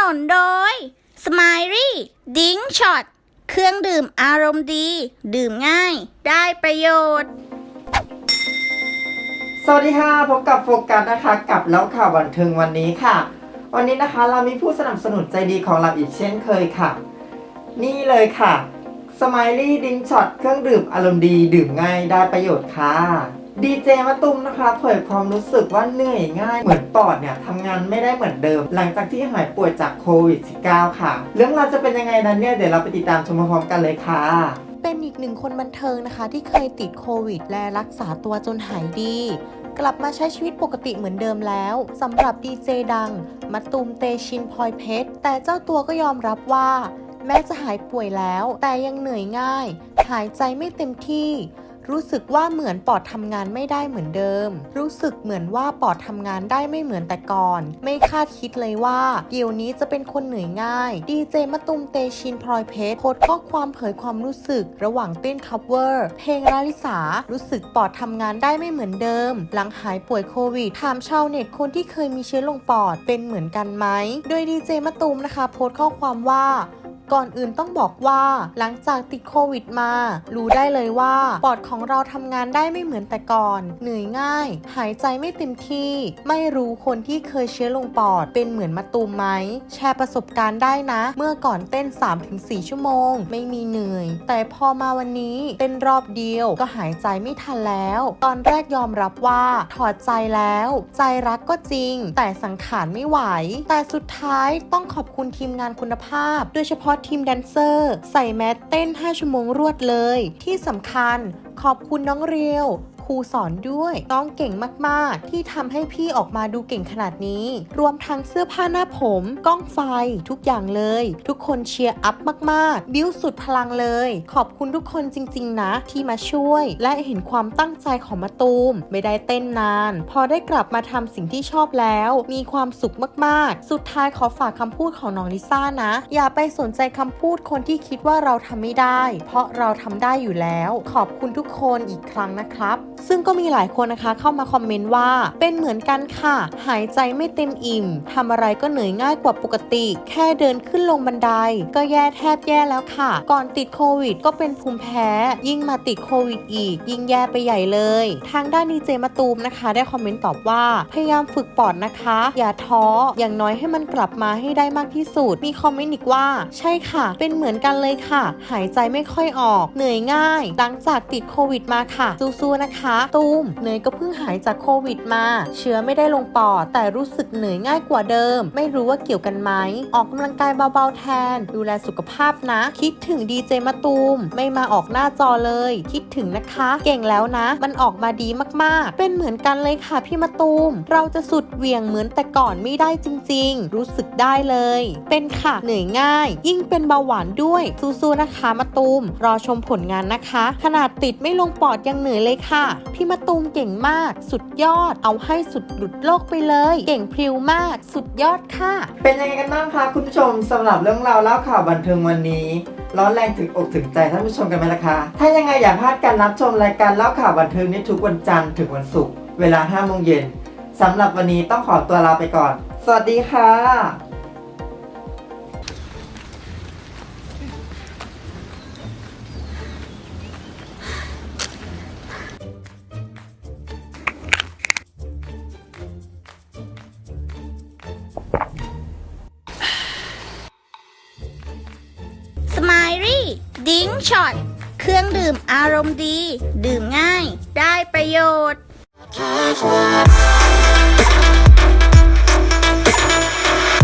นุนโดยสไมลี่ดิ้งช็อตเครื่องดื่มอารมณ์ดี ดื่มง่าย ได้ประโยชน์ สวัสดีค่ะพบกับโฟกัสนะคะ กับแล้วข่าวบันเทิงวันนี้ค่ะ วันนี้นะคะเรามีผู้สนับสนุนใจดีของเราอีกเช่นเคยค่ะ นี่เลยค่ะสไมลี่ดิงช็อตเครื่องดื่มอารมณ์ดี ดื่มง่ายได้ประโยชน์ค่ะ ดีเจมะตุ้มนะคะ เผยความรู้สึกว่าเหนื่อยง่าย เหมือนปอดเนี่ยทำงานไม่ได้เหมือนเดิม หลังจากที่หายป่วยจากโควิด -19 ค่ะ เรื่องราวจะเป็นยังไงนั้นเนี่ย เดี๋ยวเราไปติดตามชมพร้อมกันเลยค่ะเป็นอีกหนึ่งคนบันเทิงนะคะ ที่เคยติดโควิด และรักษาตัวจนหายดี กลับมาใช้ชีวิตปกติเหมือนเดิมแล้วสำหรับดีเจดังมาตูมเตชินพลอยเพชรแต่เจ้าตัวก็ยอมรับว่า แม้จะหายป่วยแล้ว แต่ยังเหนื่อยง่าย หายใจไม่เต็มที่ รู้สึกว่าเหมือนปอดทำงานไม่ได้เหมือนเดิม รู้สึกเหมือนว่าปอดทำงานได้ไม่เหมือนแต่ก่อน ไม่คาดคิดเลยว่า เดี๋ยวนี้จะเป็นคนเหนื่อยง่าย ดีเจมะตุมเตชินพลอยเพชรโพสข้อความเผยความรู้สึก ระหว่างเต้นคัฟเวอร์เพลงลาลิสา รู้สึกปอดทำงานได้ไม่เหมือนเดิม หลังหายป่วยโควิดถามชาวเน็ตคนที่เคยมีเชื้อลงปอดเป็นเหมือนกันไหม โดยดีเจมะตุมนะคะ โพสข้อความว่า ก่อนอื่นต้องบอกว่า หลังจากติดโควิดมา รู้ได้เลยว่าปอดของเราทำงานได้ไม่เหมือนแต่ก่อน เหนื่อยง่าย หายใจไม่เต็มที่ ไม่รู้คนที่เคยเชื้อลงปอด เป็นเหมือนมาตูมไหม แชร์ประสบการณ์ได้นะ เมื่อก่อนเต้น 3-4 ชั่วโมง ไม่มีเหนื่อย แต่พอมาวันนี้เต้นรอบเดียวก็หายใจไม่ทันแล้ว ตอนแรกยอมรับว่าถอดใจแล้ว ใจรักก็จริง แต่สังขารไม่ไหว แต่สุดท้ายต้องขอบคุณทีมงานคุณภาพ โดยเฉพาะทีมแดนเซอร์ ใส่แมสเต้น 5 ชั่วโมงรวดเลย ที่สำคัญขอบคุณน้องเรียว รูสอนด้วยน้องเก่งมากๆ ที่ทำให้พี่ออกมาดูเก่งขนาดนี้ รวมทั้งเสื้อผ้าหน้าผมกล้องไฟทุกอย่างเลย ทุกคนเชียร์อัพมากๆ บิ้วสุดพลังเลย ขอบคุณทุกคนจริง ๆ นะ ที่มาช่วย และเห็นความตั้งใจของมาตูม ไม่ได้เต้นนาน พอได้กลับมาทำสิ่งที่ชอบแล้ว มีความสุขมากๆ สุดท้ายขอฝากคำพูดของน้องลิซ่านะ อย่าไปสนใจคำพูดคนที่คิดว่าเราทำไม่ได้ เพราะเราทำได้อยู่แล้ว ขอบคุณทุกคนอีกครั้งนะครับซึ่งก็มีหลายคนนะคะเข้ามาคอมเมนต์ว่า เป็นเหมือนกันค่ะ หายใจไม่เต็มอิ่มทำอะไรก็เหนื่อยง่ายกว่าปกติ แค่เดินขึ้นลงบันได ก็แย่แทบแย่แล้วค่ะ ก่อนติดโควิด ก็เป็นภูมิแพ้ ยิ่งมาติดโควิดอีก ยิ่งแย่ไปใหญ่เลย ทางด้านดีเจมาตูมนะคะ ได้คอมเมนต์ตอบว่าพยายามฝึกปอดนะคะ อย่าท้ออย่างน้อยให้มันกลับมาให้ได้มากที่สุด มีคอมเมนต์อีกว่า ใช่ค่ะ เป็นเหมือนกันเลยค่ะ หายใจไม่ค่อยออก เหนื่อยง่าย หลังจากติดโควิดมาค่ะสู้ๆนะคะตูมเนยก็เพิ่งหายจากโควิดมา เชื้อไม่ได้ลงปอด แต่รู้สึกเหนื่อยง่ายกว่าเดิม ไม่รู้ว่าเกี่ยวกันไหม ออกกำลังกายเบาๆแทน ดูแลสุขภาพนะ คิดถึงดีเจมาตูม ไม่มาออกหน้าจอเลย คิดถึงนะคะ เก่งแล้วนะ มันออกมาดีมากๆ เป็นเหมือนกันเลยค่ะพี่มาตูม เราจะสุดเหวี่ยงเหมือนแต่ก่อนไม่ได้จริง ๆ รู้สึกได้เลย เป็นค่ะเหนื่อยง่าย ยิ่งเป็นเบาหวานด้วยสู้ๆนะคะมาตูม รอชมผลงานนะคะ ขนาดติดไม่ลงปอดยังเหนื่อยเลยค่ะพี่มาตูมเก่งมาก สุดยอด เอาให้สุดหลุดโลกไปเลย เก่งพริ้วมาก สุดยอดค่ะ เป็นยังไงกันบ้างคะคุณผู้ชมสำหรับเรื่องราวเล่าข่าวบันเทิงวันนี้ ร้อนแรงถึงอกถึงใจท่านผู้ชมกันไหมล่ะคะถ้ายังไงอย่าพลาดการรับชมรายการเล่าข่าวบันเทิงในทุกวันจันทร์ถึงวันศุกร์เวลา5โมงเย็นสำหรับวันนี้ต้องขอตัวลาไปก่อน สวัสดีค่ะ ดิ้งช็อต เครื่องดื่มอารมณ์ดี ดื่มง่าย ได้ประโยชน์